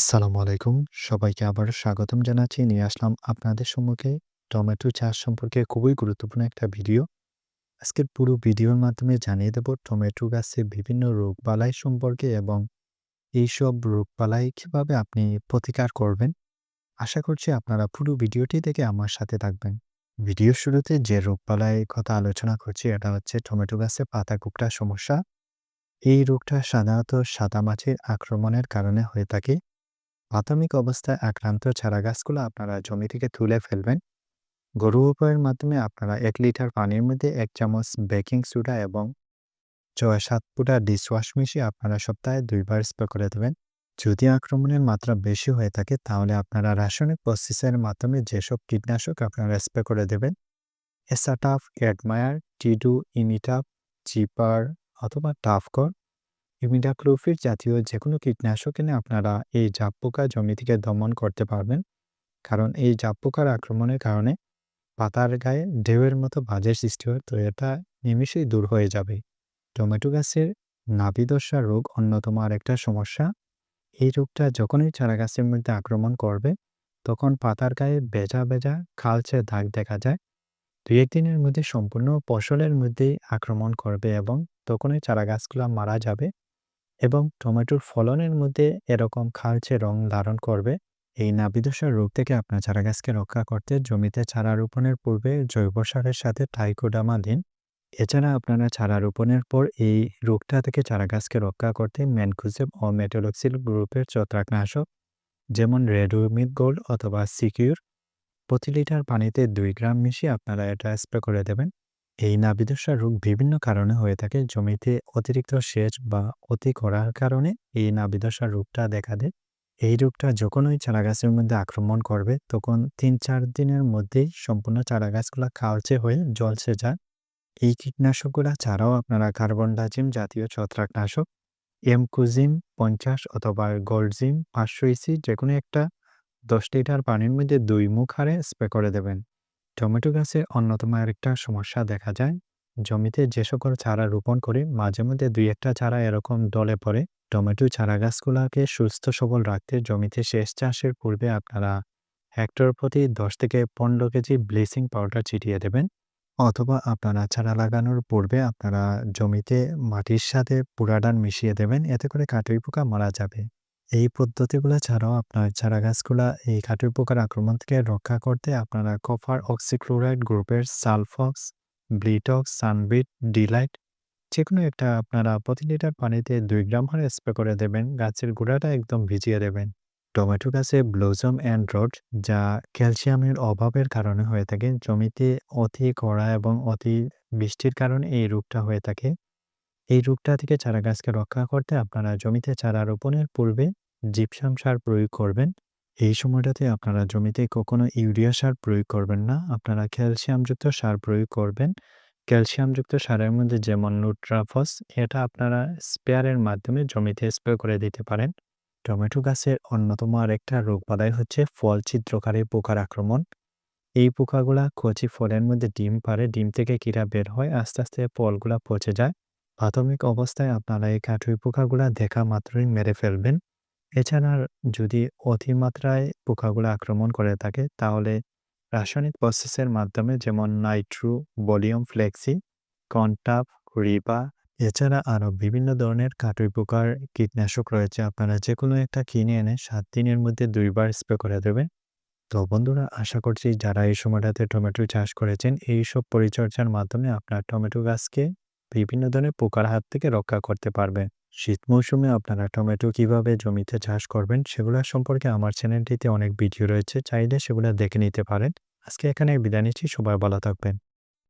আসসালামু আলাইকুম। সবাইকে আবারও স্বাগতম জানাচ্ছি। নিয়ে আসলাম আপনাদের সম্মুখে টমেটো চাষ সম্পর্কে খুবই গুরুত্বপূর্ণ একটা ভিডিও। আজকের পুরো ভিডিওর মাধ্যমে জানিয়ে দেব টমেটো গাছে বিভিন্ন রোগবালাই সম্পর্কে এবং এইসব রোগবালাই কীভাবে আপনি প্রতিকার করবেন। আশা করছি আপনারা পুরো ভিডিওটি দেখে আমার সাথে থাকবেন। ভিডিওর শুরুতে যে রোগবালাইয়ের কথা আলোচনা করছি, এটা হচ্ছে টমেটো গাছে পাতা কুঁকড়া সমস্যা। এই রোগটা সাধারণত সাদামাছির আক্রমণের কারণে হয়ে থাকে। প্রাথমিক অবস্থায় আক্রান্ত চারাগাছগুলো আপনারা জমি থেকে তুলে ফেলবেন। গরু উপায়ের মাধ্যমে আপনারা এক লিটার পানির মধ্যে এক চামচ বেকিং সোডা এবং ৬-৭ ফুটা ডিশওয়াশ মিশিয়ে আপনারা সপ্তাহে দুইবার স্প্রে করে দেবেন। যদি আক্রমণের মাত্রা বেশি হয়ে থাকে তাহলে আপনারা রাসায়নিক প্রসেসের মাধ্যমে যেসব কীটনাশক আপনারা স্প্রে করে দেবেন। এসাটাফ, ক্যাডমায়ার, টিডু, ইনিটাফ চিপার অথবা টাফকর ইমিডাক্লোফির জাতীয় যেকোনো কীটনাশক এনে আপনারা এই জাপ পোকা জমি থেকে দমন করতে পারবেন। কারণ এই জাপ পোকার আক্রমণের কারণে পাতার গায়ে ঢেউয়ের মতো বাজের সৃষ্টি হয়, তো এটা নিমিষেই দূর হয়ে যাবে। টমেটো গাছের নাভিদশা রোগ অন্যতম আর একটা সমস্যা। এই রোগটা যখনই চারা গাছের মধ্যে আক্রমণ করবে, তখন পাতার গায়ে বেজা বেজা খালচে দাগ দেখা যায়। দুই একদিনের মধ্যে সম্পূর্ণ ফসলের মধ্যেই আক্রমণ করবে এবং তখনই চারা গাছগুলো মারা যাবে। এবং টমেটোর ফলনের মধ্যে এরকম খালচে রং ধারণ করবে। এই নাবিদশা রোগ থেকে আপনার চারা গাছকে রক্ষা করতে জমিতে চারা রোপণের পূর্বে জৈব সারের সাথে টাইকোডামা দিন। এছাড়া আপনারা চারা রোপণের পর এই রোগটা থেকে চারা গাছকে রক্ষা করতে ম্যানকুজেব ও মেটোলক্সিল গ্রুপের ছত্রাকনাশক, যেমন রেডোমিড গোল্ড অথবা সিকিউর, প্রতি লিটার পানিতে দুই গ্রাম মিশিয়ে আপনারা এটা স্প্রে করে দেবেন। এই নাবিদশা রোগ বিভিন্ন কারণে হয়ে থাকে। জমিতে অতিরিক্ত সেচ বা অতি করার কারণে এই নাবিদশা রোগটা দেখা দেয়। এই রোগটা যখনই চারা গাছের মধ্যে আক্রমণ করবে, তখন তিন চার দিনের মধ্যেই সম্পূর্ণ চারা গাছগুলো কালচে হয়ে জলসে যায়। এই কীটনাশকগুলো ছাড়াও আপনারা কার্বন ডাজিম জাতীয় ছত্রাকনাশক, এমকুজিম, পঞ্চাশ অথবা গোল্ডজিম, পাঁচশো ইসি যে কোনো একটা দশ লিটার পানির মধ্যে দুই মুখ হারে স্প্রে করে দেবেন। টমেটো গাছে অন্যতম আরেকটা সমস্যা দেখা যায়। জমিতে যে সকল চারা রোপণ করে, মাঝে মধ্যে দুই একটা চারা এরকম দলে পড়ে। টমেটো চারা গাছগুলোকে সুস্থ সবল রাখতে জমিতে শেষ চাষের পূর্বে আপনারা হেক্টর প্রতি দশ থেকে পনেরো কেজি ব্লিচিং পাউডার ছিটিয়ে দেবেন। অথবা আপনারা চারা লাগানোর পূর্বে আপনারা জমিতে মাটির সাথে পুরাডান মিশিয়ে দেবেন, এতে করে কাটুই পোকা মারা যাবে। এই পদ্ধতিগুলো ছাড়াও আপনার চারা গাছগুলা এই কাটুই পোকার আক্রমণ থেকে রক্ষা করতে আপনারা কপার অক্সিক্লোরাইড গ্রুপের সালফক্স ব্লিটক্স সানবিট ডিলাইট যে কোনো একটা আপনারা প্রতি লিটার পানিতে দুই গ্রাম হারে স্প্রে করে দেবেন, গাছের গোড়াটা একদম ভিজিয়ে দেবেন। টমেটো গাছে ব্লোজম অ্যান্ড রড যা ক্যালসিয়ামের অভাবের কারণে হয়ে থাকে, জমিতে অতি কড়া এবং অতি বৃষ্টির কারণে এই রোগটা হয়ে থাকে। এই রোগটা থেকে চারা গাছকে রক্ষা করতে আপনারা জমিতে চারা রোপণের পূর্বে জিপসাম সার প্রয়োগ করবেন। এই সময়টাতে আপনারা জমিতে কখনো ইউরিয়া সার প্রয়োগ করবেন না। আপনারা ক্যালসিয়ামযুক্ত সার প্রয়োগ করবেন। ক্যালসিয়ামযুক্ত সারের মধ্যে যেমন নুট্রাফস এটা আপনারা স্পেয়ারের মাধ্যমে জমিতে স্প্রে করে দিতে পারেন। টমেটো গাছের অন্যতম আরেকটা রোগ বাধাই হচ্ছে ফল ছিদ্রকারী পোকার আক্রমণ। এই পোকাগুলা কচি ফলের মধ্যে ডিম পারে ডিম থেকে কিরা বের হয়, আস্তে আস্তে ফলগুলা পচে যায়। প্রাথমিক অবস্থায় আপনারা এই কাঠুই পোকাগুলা দেখা মাত্রই মেরে ফেলবেন। এছাড়া যদি অতিমাত্রায় পোকাগুলো আক্রমণ করে থাকে, তাহলে রাসায়নিক প্রসেসের মাধ্যমে যেমন নাইট্রো বলিউম ফ্লেক্সি কন্টাপ রিবা এছাড়া আরও বিভিন্ন ধরনের কাটুই পোকার কীটনাশক রয়েছে। আপনারা যে কোনো একটা কিনে এনে সাত দিনের মধ্যে দুইবার স্প্রে করে দেবেন। তো বন্ধুরা, আশা করছি যারা এই সময়টাতে টমেটো চাষ করেছেন, এই সব পরিচর্যার মাধ্যমে আপনার টমেটো গাছকে বিভিন্ন ধরনের পোকার হাত থেকে রক্ষা করতে পারবেন। শীত মৌসুমে আপনারা টমেটো কীভাবে জমিতে চাষ করবেন, সেগুলো সম্পর্কে আমার চ্যানেলটিতে অনেক ভিডিও রয়েছে, চাইলে সেগুলো দেখে নিতে পারেন। আজকে এখানে বিদায় নিচ্ছি, সবাই ভালো থাকবেন।